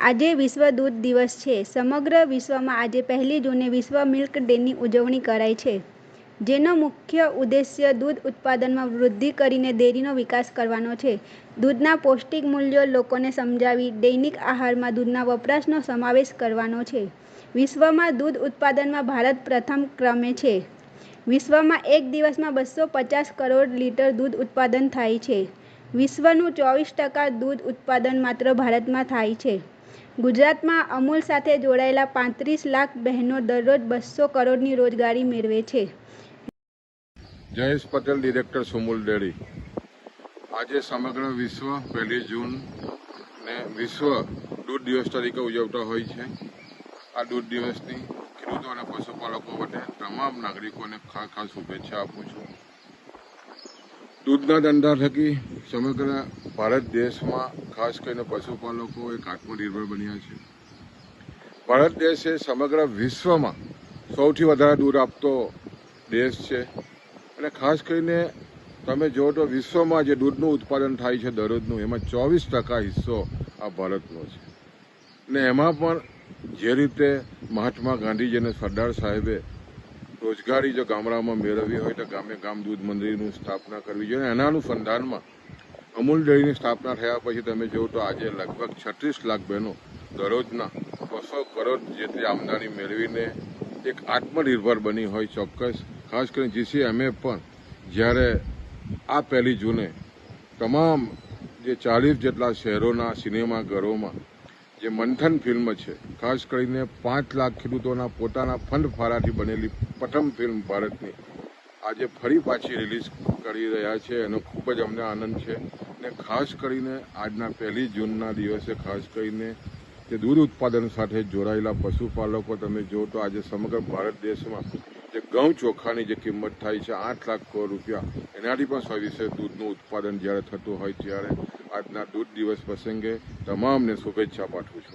આજે વિશ્વ દૂધ દિવસ છે. સમગ્ર વિશ્વમાં આજે પહેલી જૂને વિશ્વ મિલ્ક ડેની ઉજવણી કરાય છે, જેનો મુખ્ય ઉદ્દેશ્ય દૂધ ઉત્પાદનમાં વૃદ્ધિ કરીને ડેરીનો વિકાસ કરવાનો છે. દૂધના પૌષ્ટિક મૂલ્યો લોકોને સમજાવી દૈનિક આહારમાં દૂધના વપરાશનો સમાવેશ કરવાનો છે. વિશ્વમાં દૂધ ઉત્પાદનમાં ભારત પ્રથમ ક્રમે છે. વિશ્વમાં એક દિવસમાં બસો પચાસ કરોડ લીટર દૂધ ઉત્પાદન થાય છે. વિશ્વનું ચોવીસ ટકા દૂધ ઉત્પાદન માત્ર ભારતમાં થાય છે. ગુજરાતમાં અમૂલ સાથે જોડાયેલા પાંત્રીસ લાખ બહેનો દરરોજ બસો કરોડની રોજગારી મેળવે છે. Jayesh Patel, director Sumul dairy. આજે સમગ્ર વિશ્વ પહેલી જૂન ને વિશ્વ દૂધ દિવસ તરીકે ઉજવતા હોય છે. આ દૂધ દિવસની ખેડૂતો અને પશુપાલકો માટે તમામ નાગરિકોને ખાસ ખાસ શુભેચ્છા આપું છું. દૂધના ધંધા થકી સમગ્ર ભારત દેશમાં ખાસ કરીને પશુપાલકો એક આત્મનિર્ભર બન્યા છે. ભારત દેશ એ સમગ્ર વિશ્વમાં સૌથી વધારે દૂધ આપતો દેશ છે. અને ખાસ કરીને તમે જુઓ તો વિશ્વમાં જે દૂધનું ઉત્પાદન થાય છે દરરોજનું, એમાં ચોવીસ ટકા હિસ્સો આ ભારતનો છે. ને એમાં પણ જે રીતે મહાત્મા ગાંધીજી અને સરદાર સાહેબે રોજગારી જો ગામડામાં મેળવવી હોય તો ગામે ગામ દૂધ મંડળીની સ્થાપના કરવી જોઈએ એના અનુસંધાનમાં અમૂલ ડેરીની સ્થાપના થયા પછી તમે જુઓ તો આજે લગભગ છત્રીસ લાખ બહેનો દરરોજના બસો કરોડ જેટલી આમદાની મેળવીને એક આત્મનિર્ભર બની હોય ચોક્કસ. ખાસ કરીને જીસીએમએ પણ જ્યારે આ પહેલી જૂને તમામ જે ચાલીસ જેટલા શહેરોના સિનેમાઘરોમાં જે મંથન ફિલ્મ છે, ખાસ કરીને પાંચ લાખ ખેડૂતોના પોતાના ફંડ ફાળાથી બનેલી પ્રથમ ફિલ્મ ભારતની. આજે ફરી પાછી રિલીઝ કરી રહ્યા છે, એનો ખૂબ જ અમને આનંદ છે. ને ખાસ કરીને આજના પહેલી જૂનના દિવસે ખાસ કરીને જે દૂધ ઉત્પાદન સાથે જોડાયેલા પશુપાલકો, તમે જો તો આજે સમગ્ર ભારત દેશમાં જે ઘઉં ચોખાની જે કિંમત થાય છે આઠ લાખ રૂપિયા, એનાથી પણ સવિશે દૂધનું ઉત્પાદન જ્યારે થતું હોય ત્યારે આજના દૂધ દિવસ પ્રસંગે તમામને શુભેચ્છા પાઠવું છું.